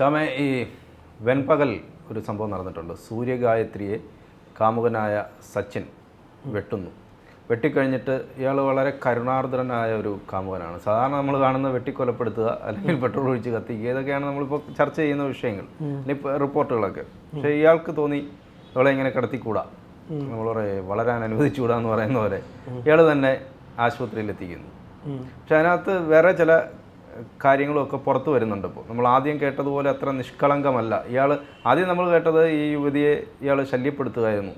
ശ്യാമേ ഈ വെൺപകൽ ഒരു സംഭവം നടന്നിട്ടുണ്ട്. സൂര്യഗായത്രിയെ കാമുകനായ സച്ചിൻ വെട്ടുന്നു. വെട്ടിക്കഴിഞ്ഞിട്ട് ഇയാൾ വളരെ കരുണാർദ്രനായ ഒരു കാമുകനാണ്. സാധാരണ നമ്മൾ കാണുന്ന വെട്ടിക്കൊലപ്പെടുത്തുക അല്ലെങ്കിൽ പെട്രോൾ ഒഴിച്ച് കത്തിക്കുക ഇതൊക്കെയാണ് നമ്മളിപ്പോൾ ചർച്ച ചെയ്യുന്ന വിഷയങ്ങൾ. അല്ലെങ്കിൽ റിപ്പോർട്ടുകളൊക്കെ. പക്ഷേ ഇയാൾക്ക് തോന്നി ഇവളെ ഇങ്ങനെ കിടത്തിക്കൂടാ. നമ്മൾ വളരാൻ അനുവദിച്ചുകൂടാ എന്ന് പറയുന്ന പോലെ ഇയാൾ തന്നെ ആശുപത്രിയിൽ എത്തിക്കുന്നു പക്ഷെ അതിനകത്ത് വേറെ ചില കാര്യങ്ങളും ഒക്കെ പുറത്തു വരുന്നുണ്ട് ഇപ്പോൾ നമ്മൾ ആദ്യം കേട്ടതുപോലെ അത്ര നിഷ്കളങ്കമല്ല. ഇയാൾ ആദ്യം നമ്മൾ കേട്ടത് ഈ യുവതിയെ ഇയാൾ ശല്യപ്പെടുത്തുകയായിരുന്നു.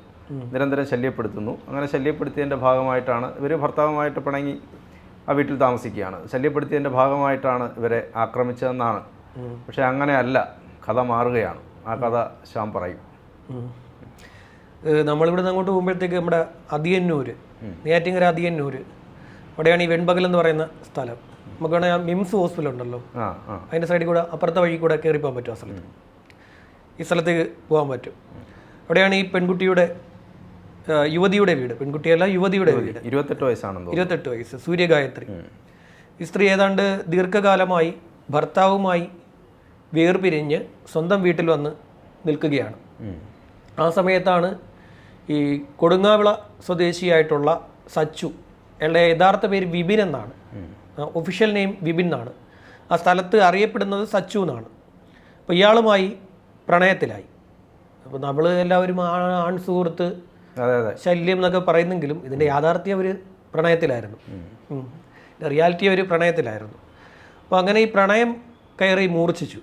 നിരന്തരം ശല്യപ്പെടുത്തുന്നു. അങ്ങനെ ശല്യപ്പെടുത്തിയതിന്റെ ഭാഗമായിട്ടാണ് ഇവർ ഭർത്താവുമായിട്ട് പിണങ്ങി ആ വീട്ടിൽ താമസിക്കുകയാണ്. ശല്യപ്പെടുത്തിയതിന്റെ ഭാഗമായിട്ടാണ് ഇവരെ ആക്രമിച്ചതെന്നാണ്. പക്ഷേ അങ്ങനെയല്ല കഥ മാറുകയാണ്. ആ കഥ ശ്യാം പറയും. നമ്മളിവിടെ അങ്ങോട്ട് പോകുമ്പോഴത്തേക്ക് നമ്മുടെ അതിയന്നൂര് നെയ്യാറ്റിങ്കര അതിയന്നൂര്. അവിടെയാണ് ഈ വെൺപകൽ എന്ന് പറയുന്ന സ്ഥലം. നമുക്ക് വേണമെങ്കിൽ മിംസ് ഹോസ്പിറ്റൽ ഉണ്ടല്ലോ. അതിന്റെ അതിന്റെ സൈഡിൽ കൂടെ അപ്പുറത്തെ വഴി കൂടെ കയറി പോകാൻ പറ്റും ആ സ്ഥലത്ത്. ഈ സ്ഥലത്തേക്ക് പോകാൻ പറ്റും. അവിടെയാണ് ഈ പെൺകുട്ടിയുടെ യുവതിയുടെ വീട്. പെൺകുട്ടിയല്ല യുവതിയുടെ വീട്. ഇരുപത്തെട്ട് വയസ്സാണെന്ന് ഇരുപത്തെട്ട് വയസ്സ്. സൂര്യഗായത്രി. ഈ സ്ത്രീ ഏതാണ്ട് ദീർഘകാലമായി ഭർത്താവുമായി വേർപിരിഞ്ഞ് സ്വന്തം വീട്ടിൽ വന്ന് നിൽക്കുകയാണ്. ആ സമയത്താണ് ഈ കൊടുങ്ങാവിള സ്വദേശിയായിട്ടുള്ള സച്ചു. അയാളുടെ യഥാർത്ഥ പേര് വിപിൻ എന്നാണ്. ഒഫീഷ്യൽ നെയിം വിപിൻ എന്നാണ്. ആ സ്ഥലത്ത് അറിയപ്പെടുന്നത് സച്ചു എന്നാണ്. അപ്പോൾ ഇയാളുമായി പ്രണയത്തിലായി. അപ്പോൾ നമ്മൾ എല്ലാവരും ആ- ആൺ സുഹൃത്ത് ശല്യം എന്നൊക്കെ പറയുന്നെങ്കിലും ഇതിന്റെ യാഥാർത്ഥ്യം അവർ പ്രണയത്തിലായിരുന്നു. റിയാലിറ്റി അവർ പ്രണയത്തിലായിരുന്നു. അപ്പോൾ അങ്ങനെ ഈ പ്രണയം കയറി മൂർച്ഛിച്ചു.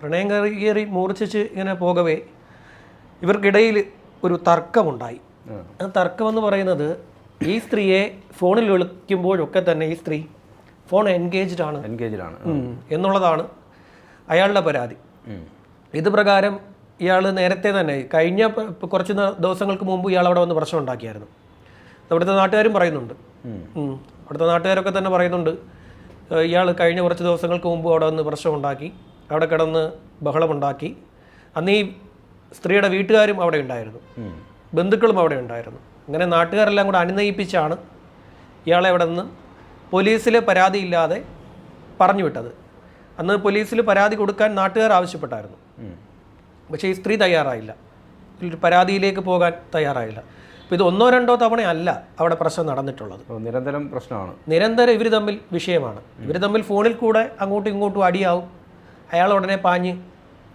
പ്രണയം കയറി കയറി മൂർച്ഛിച്ച് ഇങ്ങനെ പോകവേ ഇവർക്കിടയിൽ ഒരു തർക്കമുണ്ടായി. ആ. തർക്കമെന്ന് തർക്കം പറയുന്നത് ഈ സ്ത്രീയെ ഫോണിൽ വിളിക്കുമ്പോഴൊക്കെ തന്നെ ഈ സ്ത്രീ ഫോൺ എൻഗേജ്ഡ് ആണ് എൻഗേജ്ഡ് ആണ് എന്നുള്ളതാണ് അയാളുടെ പരാതി. ഇത് പ്രകാരം ഇയാൾ നേരത്തെ തന്നെ കഴിഞ്ഞ കുറച്ച് ദിവസങ്ങൾക്ക് മുമ്പ് ഇയാൾ അവിടെ വന്ന് പ്രശ്നം ഉണ്ടാക്കിയായിരുന്നു. അവിടുത്തെ നാട്ടുകാരും പറയുന്നുണ്ട്. അവിടുത്തെ നാട്ടുകാരൊക്കെ തന്നെ പറയുന്നുണ്ട്. ഇയാൾ കഴിഞ്ഞ കുറച്ച് ദിവസങ്ങൾക്ക് മുമ്പ് അവിടെ വന്ന് പ്രശ്നം ഉണ്ടാക്കി. അവിടെ കിടന്ന് ബഹളമുണ്ടാക്കി. അന്ന് ഈ സ്ത്രീയുടെ വീട്ടുകാരും അവിടെ ഉണ്ടായിരുന്നു. ബന്ധുക്കളും അവിടെ ഉണ്ടായിരുന്നു. അങ്ങനെ നാട്ടുകാരെല്ലാം കൂടെ അനുനയിപ്പിച്ചാണ് ഇയാളെ അവിടെ നിന്ന് പോലീസിൽ പരാതിയില്ലാതെ പറഞ്ഞു വിട്ടത്. അന്ന് പോലീസിൽ പരാതി കൊടുക്കാൻ നാട്ടുകാർ ആവശ്യപ്പെട്ടായിരുന്നു. പക്ഷേ ഈ സ്ത്രീ തയ്യാറായില്ല. ഒരു പരാതിയിലേക്ക് പോകാൻ തയ്യാറായില്ല. അപ്പോൾ ഇത് ഒന്നോ രണ്ടോ തവണയല്ല അവിടെ പ്രശ്നം നടന്നിട്ടുള്ളത്. നിരന്തരം പ്രശ്നമാണ്. നിരന്തരം ഇവർ തമ്മിൽ വിഷയമാണ്. ഇവർ തമ്മിൽ ഫോണിൽ കൂടെ അങ്ങോട്ടും ഇങ്ങോട്ടും അടിയാവും. അയാൾ ഉടനെ പാഞ്ഞ്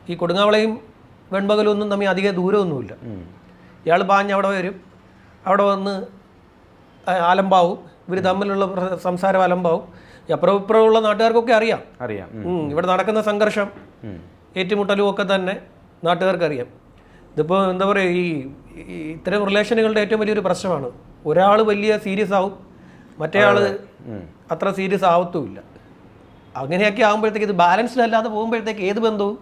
ഈ കൊടുങ്ങാവളയും വെൺപകലും ഒന്നും തമ്മിൽ അധികം ദൂരമൊന്നുമില്ല. ഇയാൾ പാഞ്ഞ് അവിടെ വരും. അവിടെ വന്ന് ആലമ്പാവും. ഇവർ തമ്മിലുള്ള സംസാരം അലമ്പാവും അപ്പുറം ഇപ്പുറമുള്ള നാട്ടുകാർക്കൊക്കെ അറിയാം. അറിയാം. ഇവിടെ നടക്കുന്ന സംഘർഷം. ഏറ്റുമുട്ടലും ഒക്കെ തന്നെ നാട്ടുകാർക്ക് അറിയാം ഇതിപ്പോൾ എന്താ പറയുക ഈ ഇത്തരം റിലേഷനുകളുടെ ഏറ്റവും വലിയൊരു പ്രശ്നമാണ്. ഒരാൾ വലിയ സീരിയസ് ആവും മറ്റേ ആൾ അത്ര സീരിയസ് ആവത്തുമില്ല. അങ്ങനെയൊക്കെ ആകുമ്പോഴത്തേക്ക് ഇത് ബാലൻസ്ഡ് അല്ലാതെ പോകുമ്പോഴത്തേക്ക് ഏത് ബന്ധവും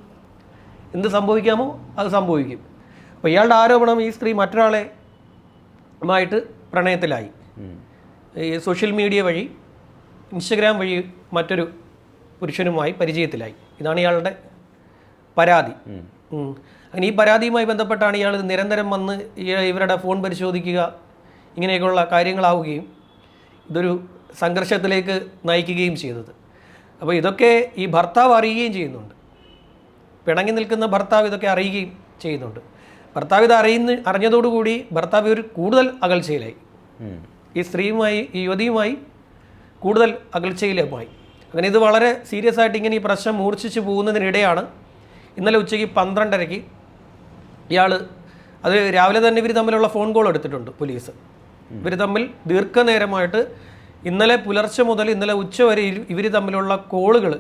എന്ത് സംഭവിക്കാമോ അത് സംഭവിക്കും. അപ്പോൾ ഇയാളുടെ ആരോപണം ഈ സ്ത്രീ മറ്റൊരാളെ മായിട്ട് പ്രണയത്തിലായി. സോഷ്യൽ മീഡിയ വഴി ഇൻസ്റ്റഗ്രാം വഴി മറ്റൊരു പുരുഷനുമായി പരിചയത്തിലായി. ഇതാണ് ഇയാളുടെ പരാതി. അങ്ങനെ ഈ പരാതിയുമായി ബന്ധപ്പെട്ടാണ് ഇയാൾ നിരന്തരം വന്ന് ഇവരുടെ ഫോൺ പരിശോധിക്കുക ഇങ്ങനെയൊക്കെയുള്ള കാര്യങ്ങളാവുകയും ഇതൊരു സംഘർഷത്തിലേക്ക് നയിക്കുകയും ചെയ്തത്. അപ്പോൾ ഇതൊക്കെ ഈ ഭർത്താവ് അറിയുകയും ചെയ്യുന്നുണ്ട്. പിണങ്ങി നിൽക്കുന്ന ഭർത്താവ് ഇതൊക്കെ അറിയുകയും ചെയ്യുന്നുണ്ട്. ഭർത്താവ് ഇത് അറിയുന്ന അറിഞ്ഞതോടുകൂടി ഭർത്താവ് ഒരു കൂടുതൽ അകൽച്ചയിലായി. ഈ സ്ത്രീയുമായി ഈ യുവതിയുമായി കൂടുതൽ അകൽച്ചയിലുമായി അങ്ങനെ ഇത് വളരെ സീരിയസ് ആയിട്ട് ഇങ്ങനെ ഈ പ്രശ്നം മൂർച്ഛിച്ച് പോകുന്നതിനിടെയാണ് ഇന്നലെ ഉച്ചയ്ക്ക് പന്ത്രണ്ടരയ്ക്ക് ഇയാൾ അത് രാവിലെ തന്നെ ഇവർ തമ്മിലുള്ള ഫോൺ കോൾ എടുത്തിട്ടുണ്ട് പോലീസ് ഇവർ തമ്മിൽ ദീർഘനേരമായിട്ട് ഇന്നലെ പുലർച്ചെ മുതൽ ഇന്നലെ ഉച്ച വരെ ഇവർ തമ്മിലുള്ള കോളുകൾ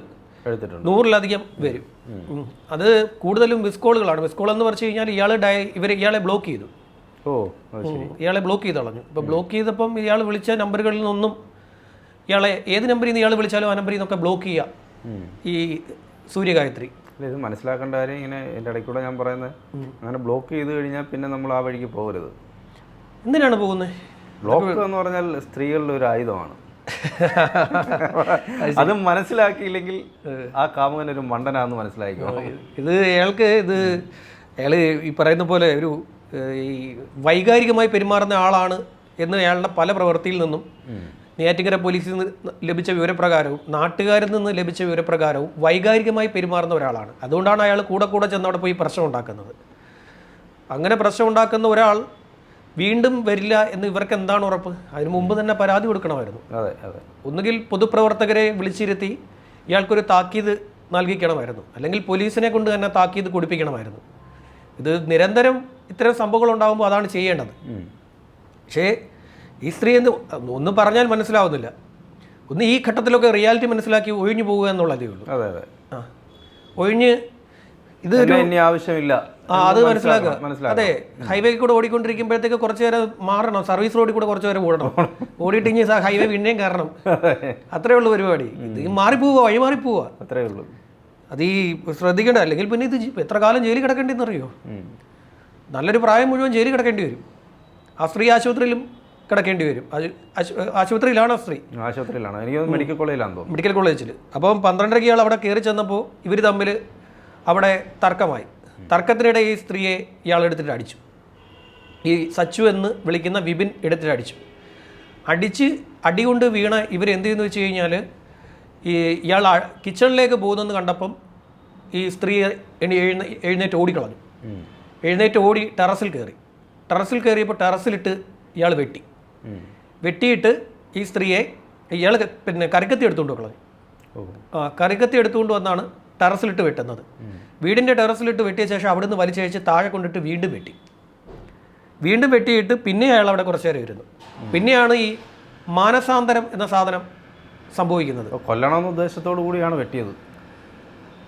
നൂറിലധികം വരും. അത് കൂടുതലും മിസ് കോളുകളാണ് മിസ് കോൾ എന്ന് പറഞ്ഞു കഴിഞ്ഞാൽ ഇയാൾ ഡയ ഇവർ ഇയാളെ ബ്ലോക്ക് ചെയ്തു. ഇയാളെ ബ്ലോക്ക് ചെയ്ത് കളഞ്ഞു. അപ്പോൾ ബ്ലോക്ക് ചെയ്തപ്പം ഇയാൾ വിളിച്ച നമ്പറുകളിൽ നിന്നൊന്നും ഇയാളെ ഏത് നമ്പറിൽ നിന്ന് ഇയാൾ വിളിച്ചാലും ആ നമ്പറിൽ നിന്നൊക്കെ ബ്ലോക്ക് ചെയ്യുക ഈ സൂര്യഗായത്രി. ഇത് മനസ്സിലാക്കേണ്ട കാര്യം ഇങ്ങനെ എന്റെ ഇടയ്ക്കൂടെ ഞാൻ പറയുന്നത്. അങ്ങനെ ബ്ലോക്ക് ചെയ്ത് കഴിഞ്ഞാൽ പിന്നെ നമ്മൾ ആ വഴിക്ക് പോകരുത്. എന്തിനാണ് പോകുന്നത് ബ്ലോക്ക് എന്ന് പറഞ്ഞാൽ സ്ത്രീകളുടെ ഒരു ആയുധമാണ്. അത് മനസ്സിലാക്കിയില്ലെങ്കിൽ ആ കാമുകൻ ഒരു മണ്ടനാന്ന് മനസ്സിലാക്കിക്കോ ഇത് അയാൾക്ക് ഇത് അയാൾ ഈ പറയുന്ന പോലെ ഒരു ഈ വൈകാരികമായി പെരുമാറുന്ന ആളാണ് എന്ന് അയാളുടെ പല പ്രവൃത്തിയിൽ നിന്നും നെയ്യാറ്റിങ്കര പോലീസിൽ നിന്ന് ലഭിച്ച വിവരപ്രകാരവും നാട്ടുകാരിൽ നിന്ന് ലഭിച്ച വിവരപ്രകാരവും വൈകാരികമായി പെരുമാറുന്ന ഒരാളാണ്. അതുകൊണ്ടാണ് അയാൾ കൂടെ കൂടെ ചെന്ന് അവിടെ പോയി പ്രശ്നം ഉണ്ടാക്കുന്നത്. അങ്ങനെ പ്രശ്നം ഉണ്ടാക്കുന്ന ഒരാൾ വീണ്ടും വരില്ല എന്ന് ഇവർക്ക് എന്താണ് ഉറപ്പ്? അതിനു മുമ്പ് തന്നെ പരാതി കൊടുക്കണമായിരുന്നു. അതെ അതെ. ഒന്നുകിൽ പൊതുപ്രവർത്തകരെ വിളിച്ചിരുത്തി ഇയാൾക്കൊരു താക്കീത് നൽകിക്കണമായിരുന്നു. അല്ലെങ്കിൽ പോലീസിനെ കൊണ്ട് തന്നെ താക്കീത് കൊടുപ്പിക്കണമായിരുന്നു. ഇത് നിരന്തരം ഇത്തരം സംഭവങ്ങൾ ഉണ്ടാകുമ്പോൾ അതാണ് ചെയ്യേണ്ടത്. പക്ഷേ ഈ സ്ത്രീ എന്ന് ഒന്നും പറഞ്ഞാൽ മനസ്സിലാവുന്നില്ല. ഒന്ന് ഈ ഘട്ടത്തിലൊക്കെ റിയാലിറ്റി മനസ്സിലാക്കി ഒഴിഞ്ഞു പോവുക എന്നുള്ളതേ ഉള്ളൂ. അതെ അതെ. ആ. ഒഴിഞ്ഞ് ഇത് ആവശ്യമില്ല. ആ അത് മനസ്സിലാക്കുക. അതെ ഹൈവേ കൂടെ ഓടിക്കൊണ്ടിരിക്കുമ്പോഴത്തേക്ക് കുറച്ച് നേരം മാറണം. സർവീസ് റോഡിൽ കൂടെ കുറച്ച് നേരം ഓടണം. ഓടിയിട്ട് ഇനി ഹൈവേ പിന്നെയും കയറണം. അത്രേ ഉള്ളൂ പരിപാടി. ഇത് മാറിപ്പോവുക വഴി മാറിപ്പോവുക. അത്രേ ഉള്ളൂ. അത് ഈ ശ്രദ്ധിക്കേണ്ട അല്ലെങ്കിൽ പിന്നെ ഇത് എത്ര കാലം ജയിലിൽ കിടക്കേണ്ടി അറിയോ ഉം. നല്ലൊരു പ്രായം മുഴുവൻ ജയിലിൽ കിടക്കേണ്ടി വരും. ആ സ്ത്രീ ആശുപത്രിയിലും കിടക്കേണ്ടി വരും. ആശു- ആശു- ആശുപത്രിയിലാണ് സ്ത്രീ. ആശുപത്രിയിലാണ്. എനിക്ക് മെഡിക്കൽ കോളേജിലാണ് തോന്നുന്നു. മെഡിക്കൽ കോളേജിൽ അപ്പം പന്ത്രണ്ടരയ്ക്ക് ഇയാൾ അവിടെ കയറി ചെന്നപ്പോൾ ഇവർ തമ്മിൽ അവിടെ തർക്കമായി. തർക്കത്തിനിടെ ഈ സ്ത്രീയെ ഇയാൾ എടുത്തിട്ട് അടിച്ചു. ഈ സച്ചു എന്ന് വിളിക്കുന്ന വിപിൻ എടുത്തിട്ട് അടിച്ചു. അടിച്ച് അടി കൊണ്ട് വീണ എന്ത് ചെയ്യുന്നു വെച്ച് കഴിഞ്ഞാൽ ഈ ഇയാൾ കിച്ചണിലേക്ക് പോകുന്നെന്ന് കണ്ടപ്പം ഈ സ്ത്രീ എഴുന്ന എഴുന്നേറ്റ് ഓടിക്കളഞ്ഞു. എഴുന്നേറ്റ് ഓടി ടെറസിൽ കയറി. ടെറസിൽ കയറിയപ്പോൾ ടെറസിലിട്ട് ഇയാൾ വെട്ടി. വെട്ടിയിട്ട് ഈ സ്ത്രീയെ ഇയാൾ പിന്നെ കറിക്കത്തി എടുത്തുകൊണ്ട് കളഞ്ഞു ആ കറിക്കത്തി എടുത്തുകൊണ്ട് വന്നാണ് ടെറസിലിട്ട് വെട്ടുന്നത്. വീടിന്റെ ടെറസിലിട്ട് വെട്ടിയ ശേഷം അവിടുന്ന് വലിച്ചഴിച്ച് താഴെ കൊണ്ടിട്ട് വീണ്ടും വെട്ടി. വീണ്ടും വെട്ടിയിട്ട് പിന്നെ അയാൾ അവിടെ കുറച്ച് നേരം ഇരുന്നു. പിന്നെയാണ് ഈ മാനസാന്തരം എന്ന സാധനം സംഭവിക്കുന്നത്. കൊല്ലണമെന്ന ഉദ്ദേശത്തോടു കൂടിയാണ് വെട്ടിയത്.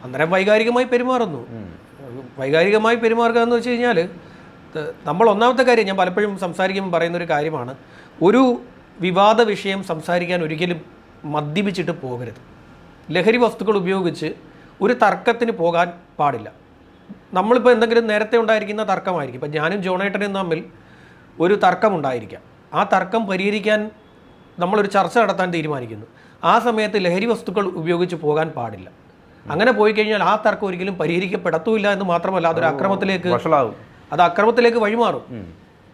അന്നേരം വൈകാരികമായി പെരുമാറുന്നു. വൈകാരികമായി പെരുമാറുക എന്ന് വെച്ച് കഴിഞ്ഞാൽ നമ്മൾ ഒന്നാമത്തെ കാര്യം ഞാൻ പലപ്പോഴും സംസാരിക്കുമ്പോൾ പറയുന്ന ഒരു കാര്യമാണ് ഒരു വിവാദ വിഷയം സംസാരിക്കാൻ ഒരിക്കലും മദ്യപിച്ചിട്ട് പോകരുത്. ലഹരി വസ്തുക്കൾ ഉപയോഗിച്ച് ഒരു തർക്കത്തിന് പോകാൻ പാടില്ല. നമ്മളിപ്പോൾ എന്തെങ്കിലും നേരത്തെ ഉണ്ടായിരിക്കുന്ന തർക്കമായിരിക്കും. ഇപ്പം ഞാനും ജോണേട്ടനും തമ്മിൽ ഒരു തർക്കമുണ്ടായിരിക്കാം ആ തർക്കം പരിഹരിക്കാൻ നമ്മളൊരു ചർച്ച നടത്താൻ തീരുമാനിക്കുന്നു. ആ സമയത്ത് ലഹരി വസ്തുക്കൾ ഉപയോഗിച്ച് പോകാൻ പാടില്ല. അങ്ങനെ പോയി കഴിഞ്ഞാൽ ആ തർക്കം ഒരിക്കലും പരിഹരിക്കപ്പെടത്തുമില്ല എന്ന് മാത്രമല്ല അതൊരു അക്രമത്തിലേക്ക് അത് അക്രമത്തിലേക്ക് വഴിമാറും.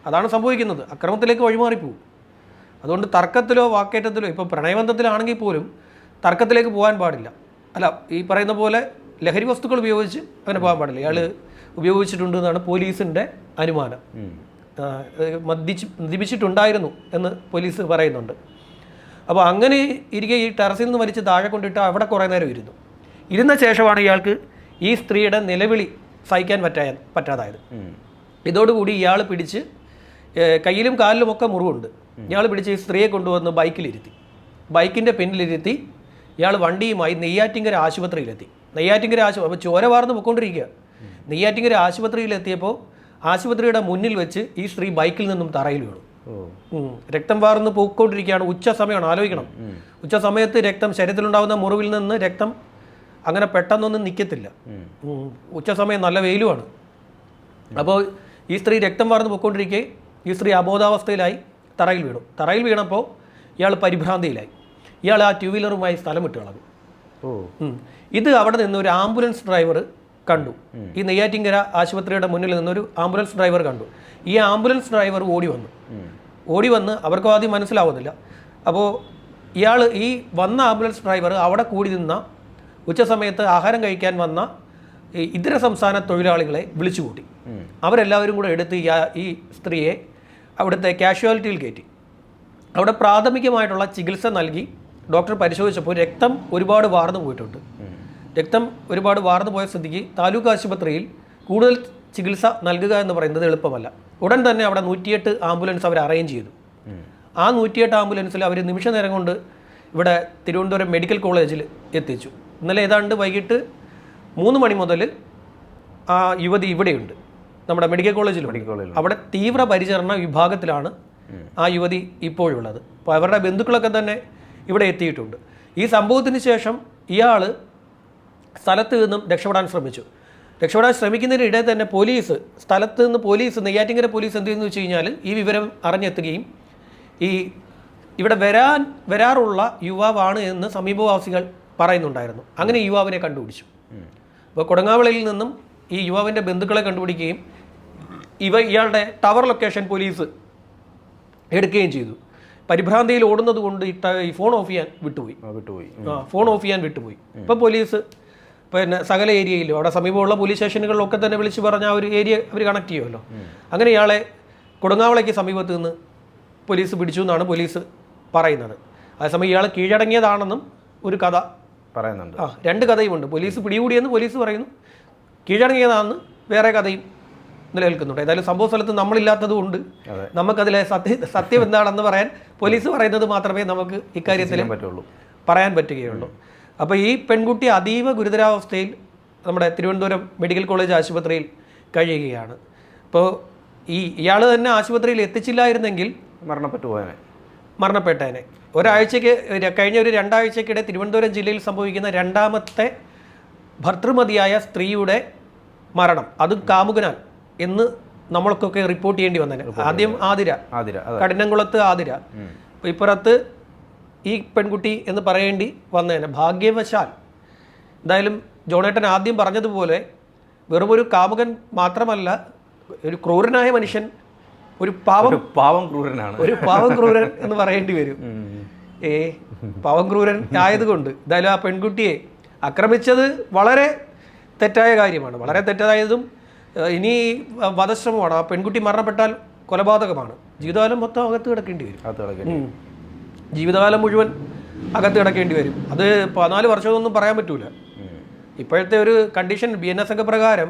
അതാണ് സംഭവിക്കുന്നത്. അക്രമത്തിലേക്ക് വഴിമാറിപ്പോവും. അതുകൊണ്ട് തർക്കത്തിലോ വാക്കേറ്റത്തിലോ ഇപ്പോൾ പ്രണയബന്ധത്തിലാണെങ്കിൽ പോലും തർക്കത്തിലേക്ക് പോകാൻ പാടില്ല. അല്ല ഈ പറയുന്ന പോലെ ലഹരി വസ്തുക്കൾ ഉപയോഗിച്ച് അങ്ങനെ പോകാൻ പാടില്ല. ഇയാൾ ഉപയോഗിച്ചിട്ടുണ്ട് എന്നാണ് പോലീസിന്റെ അനുമാനം. മദ്യച്ച് മദ്യപിച്ചിട്ടുണ്ടായിരുന്നു എന്ന് പോലീസ് പറയുന്നുണ്ട്. അപ്പോൾ അങ്ങനെ ഇരിക്കെ ഈ ടെറസിൽ നിന്ന് വലിച്ച് താഴെ കൊണ്ടിട്ട് അവിടെ കുറേ നേരം ഇരുന്നു. ഇരുന്ന ശേഷമാണ് ഇയാൾക്ക് ഈ സ്ത്രീയുടെ നിലവിളി സഹിക്കാൻ പറ്റാ പറ്റാതായത്. ഇതോടുകൂടി ഇയാൾ പിടിച്ച് കയ്യിലും കാലിലും ഒക്കെ മുറിവുണ്ട്. ഇയാൾ പിടിച്ച് ഈ സ്ത്രീയെ കൊണ്ടുവന്ന് ബൈക്കിലിരുത്തി. ബൈക്കിന്റെ പിന്നിലിരുത്തി ഇയാൾ വണ്ടിയുമായി നെയ്യാറ്റിങ്കര ആശുപത്രിയിലെത്തി. നെയ്യാറ്റിങ്കര ആശുപത്രി അപ്പോൾ ചോര വാർന്ന് പൊയ്ക്കൊണ്ടിരിക്കുക നെയ്യാറ്റിങ്കര ആശുപത്രിയിലെത്തിയപ്പോൾ ആശുപത്രിയുടെ മുന്നിൽ വെച്ച് ഈ സ്ത്രീ ബൈക്കിൽ നിന്നും തറയിൽ വീണു. രക്തം വാർന്ന് പോയിക്കൊണ്ടിരിക്കുകയാണ് ഉച്ച സമയമാണ്. ആലോചിക്കണം. ഉച്ച സമയത്ത് രക്തം ശരീരത്തിലുണ്ടാകുന്ന മുറിവിൽ നിന്ന് രക്തം അങ്ങനെ പെട്ടെന്നൊന്നും നിൽക്കത്തില്ല. ഉച്ച സമയം നല്ല വെയിലുമാണ്. അപ്പോൾ ഈ സ്ത്രീ രക്തം വാർന്ന് പൊയ്ക്കൊണ്ടിരിക്കെ ഈ സ്ത്രീ അബോധാവസ്ഥയിലായി തറയിൽ വീണു. തറയിൽ വീണപ്പോൾ ഇയാൾ പരിഭ്രാന്തിയിലായി. ഇയാൾ ആ ടു വീലറുമായി സ്ഥലം വിട്ട് കളഞ്ഞു. ഓ. ഇത് അവിടെ നിന്ന് ഒരു ആംബുലൻസ് ഡ്രൈവർ കണ്ടു. ഈ നെയ്യാറ്റിങ്കര ആശുപത്രിയുടെ മുന്നിൽ നിന്നൊരു ആംബുലൻസ് ഡ്രൈവർ കണ്ടു. ഈ ആംബുലൻസ് ഡ്രൈവർ ഓടി വന്നു. ഓടി വന്ന് അവർക്ക് ആദ്യം മനസ്സിലാവുന്നില്ല. അപ്പോൾ ഇയാൾ ഈ വന്ന ആംബുലൻസ് ഡ്രൈവർ അവിടെ കൂടി നിന്ന ഉച്ച സമയത്ത് ആഹാരം കഴിക്കാൻ വന്ന ഇതര സംസ്ഥാന തൊഴിലാളികളെ വിളിച്ചുകൂട്ടി. അവരെല്ലാവരും കൂടെ എടുത്ത് ഈ സ്ത്രീയെ അവിടുത്തെ കാഷ്വാലിറ്റിയിൽ കയറ്റി. അവിടെ പ്രാഥമികമായിട്ടുള്ള ചികിത്സ നൽകി. ഡോക്ടർ പരിശോധിച്ചപ്പോൾ രക്തം ഒരുപാട് വാർന്നു പോയിട്ടുണ്ട്. രക്തം ഒരുപാട് വാർന്നു പോയ സ്ഥിതിക്ക് താലൂക്ക് ആശുപത്രിയിൽ കൂടുതൽ ചികിത്സ നൽകുക എന്ന് പറയുന്നത് എളുപ്പമല്ല. ഉടൻ തന്നെ അവിടെ നൂറ്റിയെട്ട് ആംബുലൻസ് അവർ അറേഞ്ച് ചെയ്തു. ആ നൂറ്റിയെട്ട് ആംബുലൻസിൽ അവർ നിമിഷ നേരം കൊണ്ട് ഇവിടെ തിരുവനന്തപുരം മെഡിക്കൽ കോളേജിൽ എത്തിച്ചു. ഇന്നലെ ഏതാണ്ട് വൈകിട്ട് മൂന്ന് മണി മുതൽ ആ യുവതി ഇവിടെയുണ്ട്. നമ്മുടെ മെഡിക്കൽ കോളേജിൽ മെഡിക്കൽ കോളേജിൽ അവിടെ തീവ്ര പരിചരണ വിഭാഗത്തിലാണ് ആ യുവതി ഇപ്പോഴുള്ളത്. അപ്പോൾ അവരുടെ ബന്ധുക്കളൊക്കെ തന്നെ ഇവിടെ എത്തിയിട്ടുണ്ട്. ഈ സംഭവത്തിന് ശേഷം ഇയാൾ സ്ഥലത്ത് നിന്നും രക്ഷപ്പെടാൻ ശ്രമിച്ചു. രക്ഷപ്പെടാൻ ശ്രമിക്കുന്നതിനിടെ തന്നെ പോലീസ് സ്ഥലത്ത് നിന്ന് പോലീസ് നെയ്യാറ്റിങ്കര പോലീസ് എന്ത് ചെയ്യുന്നു വെച്ച് കഴിഞ്ഞാൽ ഈ വിവരം അറിഞ്ഞെത്തുകയും ഈ ഇവിടെ വരാൻ വരാറുള്ള യുവാവാണ് എന്ന് സമീപവാസികൾ പറയുന്നുണ്ടായിരുന്നു. അങ്ങനെ യുവാവിനെ കണ്ടുപിടിച്ചു. അപ്പോൾ കൊടുങ്ങാവിളയിൽ നിന്നും ഈ യുവാവിന്റെ ബന്ധുക്കളെ കണ്ടുപിടിക്കുകയും ഇവ ഇയാളുടെ ടവർ ലൊക്കേഷൻ പോലീസ് എടുക്കുകയും ചെയ്തു. പരിഭ്രാന്തിയിൽ ഓടുന്നത് കൊണ്ട് ഈ ഫോൺ ഓഫ് ചെയ്യാൻ വിട്ടുപോയി. വിട്ടുപോയി. ആ ഫോൺ ഓഫ് ചെയ്യാൻ വിട്ടുപോയി. ഇപ്പം പോലീസ് പിന്നെ സകല ഏരിയയിലും അവിടെ സമീപമുള്ള പോലീസ് സ്റ്റേഷനുകളിലൊക്കെ തന്നെ വിളിച്ച് പറഞ്ഞ ആ ഒരു ഏരിയ അവർ കണക്ട് ചെയ്യുമല്ലോ. അങ്ങനെ ഇയാളെ കൊടുങ്ങാവളയ്ക്ക് സമീപത്ത് നിന്ന് പോലീസ് പിടിച്ചു എന്നാണ് പോലീസ് പറയുന്നത്. അതേസമയം ഇയാൾ കീഴടങ്ങിയതാണെന്നും ഒരു കഥ പറയുന്നുണ്ട്. ആ രണ്ട് കഥയുമുണ്ട്. പോലീസ് പിടികൂടിയെന്ന് പോലീസ് പറയുന്നു. കീഴടങ്ങിയതാണെന്ന് വേറെ കഥയും നിലനിൽക്കുന്നുണ്ട് ഏതായാലും സംഭവ സ്ഥലത്ത് നമ്മളില്ലാത്തത് കൊണ്ട് അതെ. നമുക്കതിലെ സത്യ സത്യം എന്താണെന്ന് പറയാൻ പോലീസ് പറയുന്നത് മാത്രമേ നമുക്ക് ഇക്കാര്യത്തിൽ പറ്റുള്ളൂ. പറയാൻ പറ്റുകയുള്ളൂ. അപ്പോൾ ഈ പെൺകുട്ടി അതീവ ഗുരുതരാവസ്ഥയിൽ നമ്മുടെ തിരുവനന്തപുരം മെഡിക്കൽ കോളേജ് ആശുപത്രിയിൽ കഴിയുകയാണ്. അപ്പോൾ ഈ ഇയാൾ തന്നെ ആശുപത്രിയിൽ എത്തിച്ചില്ലായിരുന്നെങ്കിൽ മരണപ്പെട്ടു പോയനെ. മരണപ്പെട്ടേനെ. ഒരാഴ്ചയ്ക്ക് കഴിഞ്ഞ ഒരു രണ്ടാഴ്ചക്കിടെ തിരുവനന്തപുരം ജില്ലയിൽ സംഭവിക്കുന്ന രണ്ടാമത്തെ ഭർത്തൃമതിയായ സ്ത്രീയുടെ മരണം. അത് കാമുകനാൽ എന്ന് നമ്മൾക്കൊക്കെ റിപ്പോർട്ട് ചെയ്യേണ്ടി വന്നേനെ. ആദ്യം ആതിര. കഠിനംകുളത്ത് ആതിര. ഇപ്പുറത്ത് ഈ പെൺകുട്ടി എന്ന് പറയേണ്ടി വന്നേനെ. ഭാഗ്യവശാൽ എന്തായാലും ജോണേട്ടൻ ആദ്യം പറഞ്ഞതുപോലെ വെറുമൊരു കാമുകൻ മാത്രമല്ല ഒരു ക്രൂരനായ മനുഷ്യൻ ഒരു പാവം പാവം ക്രൂരനാണ്. ഒരു പാവം ക്രൂരൻ എന്ന് പറയേണ്ടി വരും. ഏ പാവം ക്രൂരൻ ആയതുകൊണ്ട് എന്തായാലും ആ പെൺകുട്ടിയെ ആക്രമിച്ചത് വളരെ തെറ്റായ കാര്യമാണ്. വളരെ തെറ്റായതും ഇനി വധശ്രമമാണ്. ആ പെൺകുട്ടി മരണപ്പെട്ടാൽ കൊലപാതകമാണ്. ജീവിതകാലം മൊത്തം അകത്ത് കിടക്കേണ്ടി വരും. ജീവിതകാലം മുഴുവൻ അകത്ത് കിടക്കേണ്ടി വരും. അത് പതിനാല് വർഷമൊന്നും പറയാൻ പറ്റൂല. ഇപ്പോഴത്തെ ഒരു കണ്ടീഷൻ ബി എൻ എസ് ഒക്കെ പ്രകാരം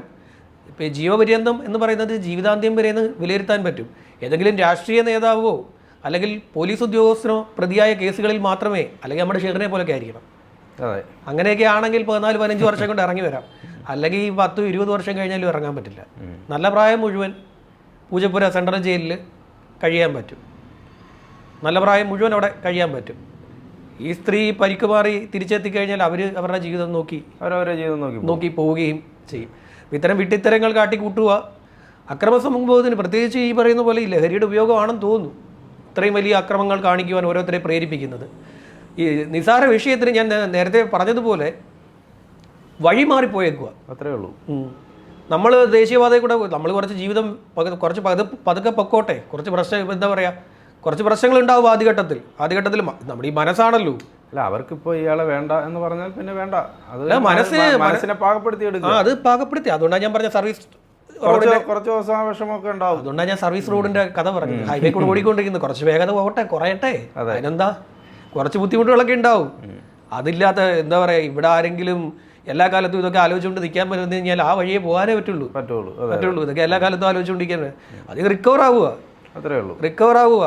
ഇപ്പോൾ ജീവപര്യന്തം എന്ന് പറയുന്നത് ജീവിതാന്ത്യം വരെ എന്ന് വിലയിരുത്താൻ പറ്റും. ഏതെങ്കിലും രാഷ്ട്രീയ നേതാവോ അല്ലെങ്കിൽ പോലീസ് ഉദ്യോഗസ്ഥനോ പ്രതിയായ കേസുകളിൽ മാത്രമേ അല്ലെങ്കിൽ നമ്മുടെ ഷെറിനെ പോലൊക്കെ ആയിരിക്കണം. അതെ. അങ്ങനെയൊക്കെ ആണെങ്കിൽ പതിനാല് പതിനഞ്ച് വർഷം കൊണ്ട് ഇറങ്ങി വരാം. അല്ലെങ്കിൽ ഈ പത്ത് ഇരുപത് വർഷം കഴിഞ്ഞാലും ഇറങ്ങാൻ പറ്റില്ല. നല്ല പ്രായം മുഴുവൻ പൂജപ്പുര സെൻട്രൽ ജയിലിൽ കഴിയാൻ പറ്റും. നല്ല പ്രായം മുഴുവൻ അവിടെ കഴിയാൻ പറ്റും. ഈ സ്ത്രീ പരിക്ക് മാറി തിരിച്ചെത്തി കഴിഞ്ഞാൽ അവർ അവരുടെ ജീവിതം നോക്കി അവരവരുടെ ജീവിതം നോക്കി നോക്കി പോവുകയും ചെയ്യും. ഇത്തരം വിട്ടിത്തരങ്ങൾ കാട്ടിക്കൂട്ടുക അക്രമ സംഭവത്തിന് പ്രത്യേകിച്ച് ഈ പറയുന്ന പോലെ ഈ ലഹരിയുടെ ഉപയോഗമാണെന്ന് തോന്നുന്നു. ഇത്രയും വലിയ അക്രമങ്ങൾ കാണിക്കുവാൻ ഓരോരുത്തരെ പ്രേരിപ്പിക്കുന്നത്. ഈ നിസാര വിഷയത്തിന് ഞാൻ നേരത്തെ പറഞ്ഞതുപോലെ വഴി മാറിപ്പോയേക്കുക അത്രേ ഉള്ളൂ. നമ്മൾ ദേശീയപാതയിൽ കൂടെ നമ്മൾ കുറച്ച് ജീവിതം കുറച്ച് പതു പതുക്കെ പൊക്കോട്ടെ. കുറച്ച് പ്രശ്നം എന്താ പറയുക കുറച്ച് പ്രശ്നങ്ങൾ ഉണ്ടാവും ആദ്യഘട്ടത്തിൽ ആദ്യഘട്ടത്തിൽ നമ്മുടെ ഈ മനസ്സാണല്ലോ. അല്ല അവർക്കിപ്പോ ഇയാളെ വേണ്ട എന്ന് പറഞ്ഞാൽ പിന്നെ വേണ്ട. അത് മനസ്സ് മനസ്സിനെ പാകപ്പെടുത്തി എടുക്കുക അത് പാകപ്പെടുത്തി. അതുകൊണ്ടാണ് ഞാൻ പറഞ്ഞ സർവീസ് കുറച്ച് ദിവസം വിഷമമൊക്കെ ഉണ്ടാവും. അതുകൊണ്ടാണ് ഞാൻ സർവീസ് റോഡിന്റെ കഥ പറഞ്ഞു ഹൈവേ കൂടെ ഓടിക്കൊണ്ടിരിക്കുന്നത് കുറച്ച് വേഗത പോകട്ടെ കുറയട്ടെ. അതിനെന്താ? കുറച്ച് ബുദ്ധിമുട്ടുകളൊക്കെ ഉണ്ടാവും. അതില്ലാത്ത എന്താ പറയാ ഇവിടെ ആരെങ്കിലും എല്ലാ കാലത്തും ഇതൊക്കെ ആലോചിച്ചുകൊണ്ട് നിൽക്കാൻ പറ്റുന്ന കഴിഞ്ഞാൽ ആ വഴിയെ പോകാനേ പറ്റുള്ളൂ. പറ്റുള്ളൂ. പറ്റുള്ളൂ. ഇതൊക്കെ എല്ലാ കാലത്തും ആലോചിച്ചുകൊണ്ടിരിക്കാൻ അത് റിക്കവർ ആവുക. അത്രേ ഉള്ളൂ. റിക്കവർ ആവുക.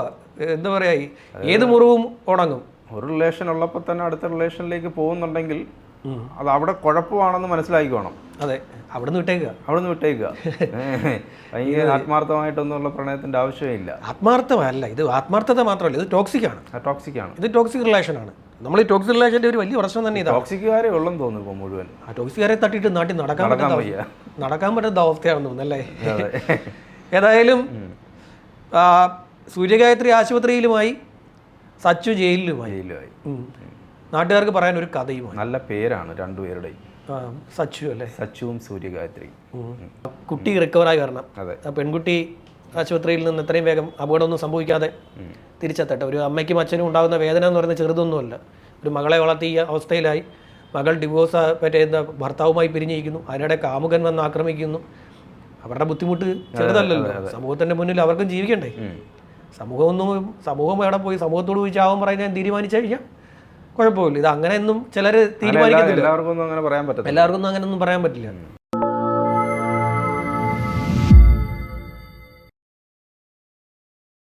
എന്താ പറയാ ഏത് മുറിവും ഉണങ്ങും. ഒരു റിലേഷൻ ഉള്ളപ്പോൾ തന്നെ അടുത്ത റിലേഷനിലേക്ക് പോകുന്നുണ്ടെങ്കിൽ അത് അവിടെ കുഴപ്പമാണെന്ന് മനസ്സിലാക്കിക്കോണം അതെ അവിടുന്ന് വിട്ടേക്കുക അവിടെ നിന്ന് വിട്ടേക്കുക. ഭയങ്കര ആത്മാർത്ഥമായിട്ടൊന്നുമുള്ള പ്രണയത്തിന്റെ ആവശ്യമില്ല. ആത്മാർത്ഥമല്ല ഇത് ആത്മാർത്ഥത മാത്രമല്ല ഇത് ടോക്സിക് ആണ്. ടോക്സിക് ആണ്. ഇത് ടോക്സിക് റിലേഷൻ ആണ്. നമ്മൾ ഈ ടോക്സിക് റിലേഷന്റെ ഒരു വലിയ പ്രശ്നം തന്നെ ഇതാണ്. ടോക്സിക്കുകാരെ ഉള്ളെന്ന് തോന്നുന്നു ഇപ്പോൾ മുഴുവൻ. ആ ടോക്സിക്കാരെ തട്ടിയിട്ട് നാട്ടിൽ നടക്കാൻ പറ്റാത്ത നടക്കാൻ പറ്റാത്ത അവസ്ഥയാണെന്ന് തോന്നുന്നല്ലേ ഏതായാലും സൂര്യഗായത്രി ആശുപത്രിയിലുമായി സച്ചു ജയിലിൽ ജയിലുമായി ഉം. നാട്ടുകാർക്ക് പറയാൻ ഒരു കഥയുമായി. നല്ല പേരാണ് രണ്ടുപേരുടെയും സച്ചു അല്ലേ? സച്ചുവും സൂര്യഗായത്രി. കുട്ടി റിക്കവറായി വരണം. അതെ. പെൺകുട്ടി ആശുപത്രിയിൽ നിന്ന് എത്രയും വേഗം അപകടമൊന്നും സംഭവിക്കാതെ തിരിച്ചെത്തട്ടെ. ഒരു അമ്മയ്ക്കും അച്ഛനും ഉണ്ടാകുന്ന വേദന എന്ന് പറയുന്നത് ചെറുതൊന്നുമല്ല. ഒരു മകളെ വളർത്തിയ അവസ്ഥയിലായി. മകൾ ഡിവോഴ്സ് മറ്റേ ഭർത്താവുമായി പിരിഞ്ഞിരിക്കുന്നു. അതിനിടെ കാമുകൻ വന്ന് ആക്രമിക്കുന്നു. അവരുടെ ബുദ്ധിമുട്ട് ചെറുതല്ലല്ലോ. സമൂഹത്തിന്റെ മുന്നിൽ അവർക്കും ജീവിക്കണ്ടേ? സമൂഹമൊന്നും സമൂഹം എവിടെ പോയി? സമൂഹത്തോട് പോയി ചാവാൻ പറയാൻ തീരുമാനിച്ചു കഴിഞ്ഞാൽ കുഴപ്പമില്ല. ഇത് അങ്ങനെയൊന്നും ചിലർ തീരുമാനിക്കുന്നില്ല എല്ലാ- എല്ലാവർക്കും ഒന്നും അങ്ങനെ പറയാൻ പറ്റില്ല എല്ലാവർക്കും ഒന്നും അങ്ങനെയൊന്നും പറയാൻ പറ്റില്ല.